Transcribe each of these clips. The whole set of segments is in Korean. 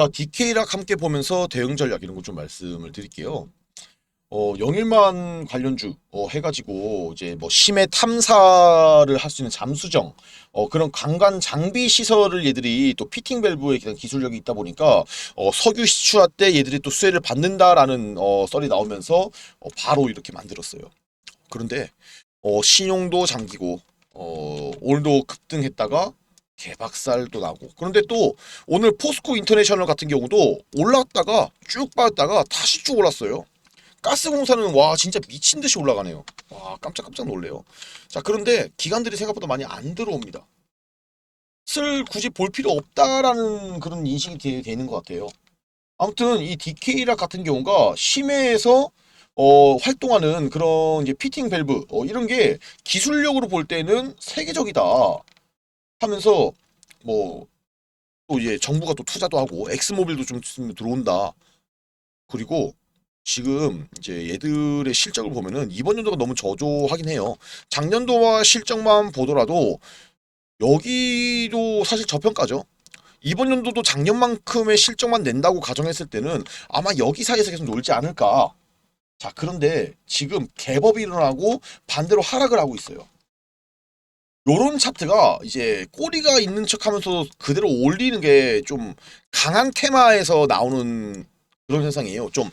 자, DK랑 함께 보면서 대응 전략 이런 거 좀 말씀을 드릴게요. 어, 영일만 관련주 어, 해가지고 이제 뭐 심해 탐사를 할 수 있는 잠수정 어, 그런 강간 장비 시설을 얘들이 또 피팅 밸브에 그냥 기술력이 있다 보니까 어, 석유 시추화 때 얘들이 또 수혜를 받는다라는 어, 썰이 나오면서 어, 바로 이렇게 만들었어요. 그런데 어, 신용도 잠기고 어, 오늘도 급등했다가 개박살도 나고 그런데 또 오늘 포스코 인터내셔널 같은 경우도 올랐다가 쭉 빠졌다가 다시 쭉 올랐어요. 가스공사는 와 진짜 미친 듯이 올라가네요. 와 깜짝깜짝 놀래요. 자 그런데 기관들이 생각보다 많이 안 들어옵니다. 쓸 굳이 볼 필요 없다라는 그런 인식이 되, 되는 것 같아요. 아무튼 이 DK라 같은 경우가 심해에서 어, 활동하는 그런 이제 피팅 밸브 어, 이런 게 기술력으로 볼 때는 세계적이다 하면서 뭐 또 이제 정부가 또 투자도 하고 엑스모빌도 좀 들어온다. 그리고 지금 이제 얘들의 실적을 보면은 이번 연도가 너무 저조하긴 해요. 작년도와 실적만 보더라도 여기도 사실 저평가죠. 이번 연도도 작년만큼의 실적만 낸다고 가정했을 때는 아마 여기 사이에서 계속 놀지 않을까. 자, 그런데 지금 갭업이 일어나고 반대로 하락을 하고 있어요. 요런 차트가 이제 꼬리가 있는 척 하면서 그대로 올리는 게 좀 강한 테마에서 나오는 그런 현상이에요. 좀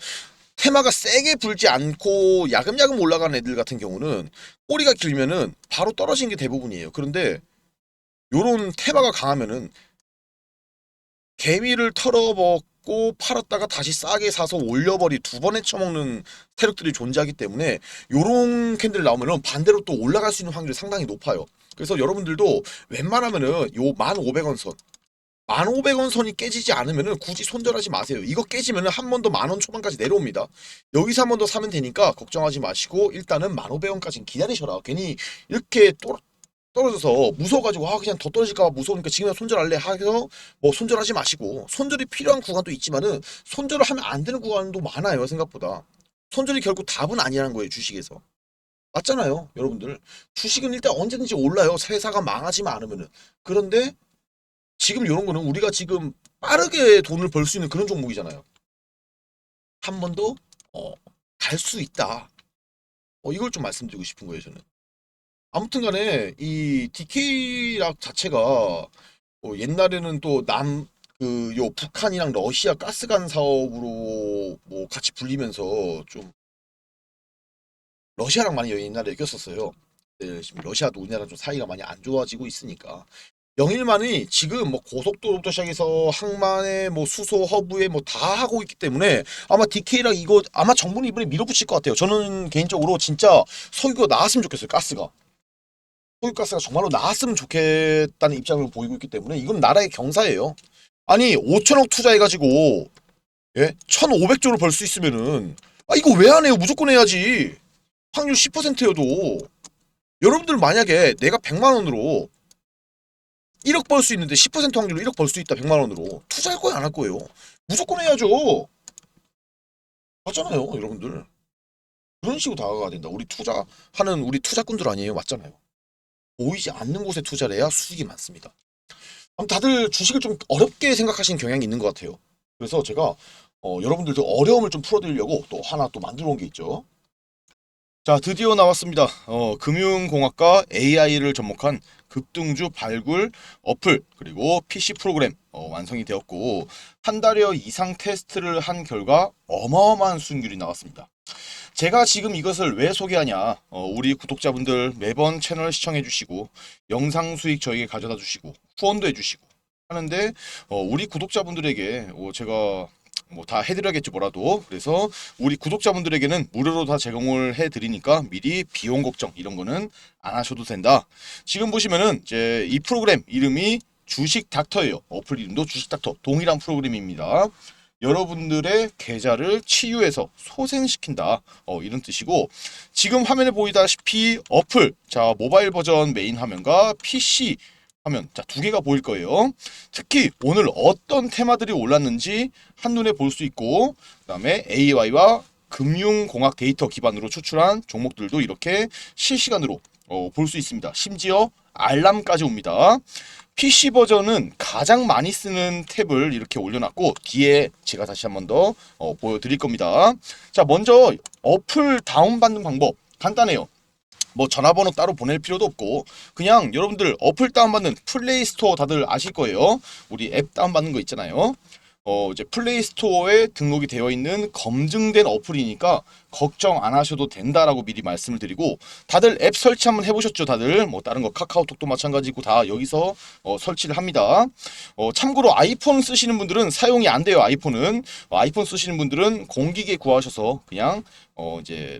테마가 세게 불지 않고 야금야금 올라가는 애들 같은 경우는 꼬리가 길면은 바로 떨어지는 게 대부분이에요. 그런데 요런 테마가 강하면은 개미를 털어먹 고 팔았다가 다시 싸게 사서 올려버리 두 번에 쳐먹는 세력들이 존재하기 때문에 요런 캔들 나오면은 반대로 또 올라갈 수 있는 확률이 상당히 높아요. 그래서 여러분들도 웬만하면은 요 1,500원 선 1,500원 선이 깨지지 않으면은 굳이 손절하지 마세요. 이거 깨지면은 한번 더 만 원 초반까지 내려옵니다. 여기서 한 번 더 사면 되니까 걱정하지 마시고 일단은 1,500원까지는 기다리셔라. 괜히 이렇게 또 떨어져서 무서워가지고 아 그냥 더 떨어질까봐 무서우니까 지금 손절할래 해서 뭐 손절하지 마시고 손절이 필요한 구간도 있지만은 손절을 하면 안 되는 구간도 많아요 생각보다. 손절이 결국 답은 아니라는 거예요 주식에서. 맞잖아요 여러분들. 주식은 일단 언제든지 올라요. 회사가 망하지만 않으면은. 그런데 지금 이런 거는 우리가 지금 빠르게 돈을 벌 수 있는 그런 종목이잖아요. 한번더 어, 갈 수 있다. 어, 이걸 좀 말씀드리고 싶은 거예요 저는 아무튼 간에 이 DK락 자체가 뭐 옛날에는 또 남 그 요 북한이랑 러시아 가스관 사업으로 뭐 같이 불리면서 좀 러시아랑 많이 옛날에 이겼었어요. 네, 지금 러시아도 우리나라 좀 사이가 많이 안 좋아지고 있으니까 영일만이 지금 뭐 고속도로부터 시작해서 항만에 뭐 수소 허브에 뭐 다 하고 있기 때문에 아마 DK랑 이거 아마 정부는 이번에 밀어붙일 것 같아요. 저는 개인적으로 진짜 석유가 나왔으면 좋겠어요. 가스가. 석유가스가 정말로 나왔으면 좋겠다는 입장을 보이고 있기 때문에 이건 나라의 경사예요. 아니 5천억 투자해가지고 예 1,500조를 벌 수 있으면은 아 이거 왜 안 해요? 무조건 해야지. 확률 10%여도 여러분들 만약에 내가 100만 원으로 1억 벌 수 있는데 10% 확률로 1억 벌 수 있다 100만 원으로 투자할 거예요 안 할 거예요? 무조건 해야죠. 맞잖아요 여러분들. 그런 식으로 다가가야 된다. 우리 투자하는 우리 투자꾼들 아니에요 맞잖아요. 보이지 않는 곳에 투자를 해야 수익이 많습니다. 다들 주식을 좀 어렵게 생각하시는 경향이 있는 것 같아요. 그래서 제가 어, 여러분들도 어려움을 좀 풀어드리려고 또 하나 또 만들어 온 게 있죠. 자, 드디어 나왔습니다. 어, 금융공학과 AI를 접목한 급등주 발굴 어플 그리고 PC 프로그램 어, 완성이 되었고 한 달여 이상 테스트를 한 결과 어마어마한 수익률이 나왔습니다. 제가 지금 이것을 왜 소개하냐? 어, 우리 구독자분들 매번 채널 시청해 주시고 영상 수익 저에게 가져다 주시고 후원도 해 주시고 하는데 어, 우리 구독자분들에게 어, 제가 뭐 다 해드려야겠지 뭐라도 그래서 우리 구독자분들에게는 무료로 다 제공을 해드리니까 미리 비용 걱정 이런 거는 안 하셔도 된다. 지금 보시면은 이제 이 프로그램 이름이 주식 닥터예요. 어플 이름도 주식 닥터 동일한 프로그램입니다. 여러분들의 계좌를 치유해서 소생시킨다. 어, 이런 뜻이고 지금 화면에 보이다시피 어플 자 모바일 버전 메인 화면과 PC 화면 자두 개가 보일 거예요. 특히 오늘 어떤 테마들이 올랐는지 한눈에 볼 수 있고 그 다음에 AI와 금융공학 데이터 기반으로 추출한 종목들도 이렇게 실시간으로 어, 볼 수 있습니다. 심지어 알람까지 옵니다. PC 버전은 가장 많이 쓰는 탭을 이렇게 올려놨고 뒤에 제가 다시 한 번 더 어, 보여드릴 겁니다. 자 먼저 어플 다운받는 방법 간단해요. 뭐 전화번호 따로 보낼 필요도 없고 그냥 여러분들 어플 다운받는 플레이 스토어 다들 아실 거예요. 우리 앱 다운받는 거 있잖아요. 어 이제 플레이 스토어에 등록이 되어 있는 검증된 어플이니까 걱정 안 하셔도 된다라고 미리 말씀을 드리고 다들 앱 설치 한번 해보셨죠 다들? 뭐 다른 거 카카오톡도 마찬가지고 다 여기서 어, 설치를 합니다. 어, 참고로 아이폰 쓰시는 분들은 사용이 안 돼요 아이폰은. 어, 아이폰 쓰시는 분들은 공기계 구하셔서 그냥 어 이제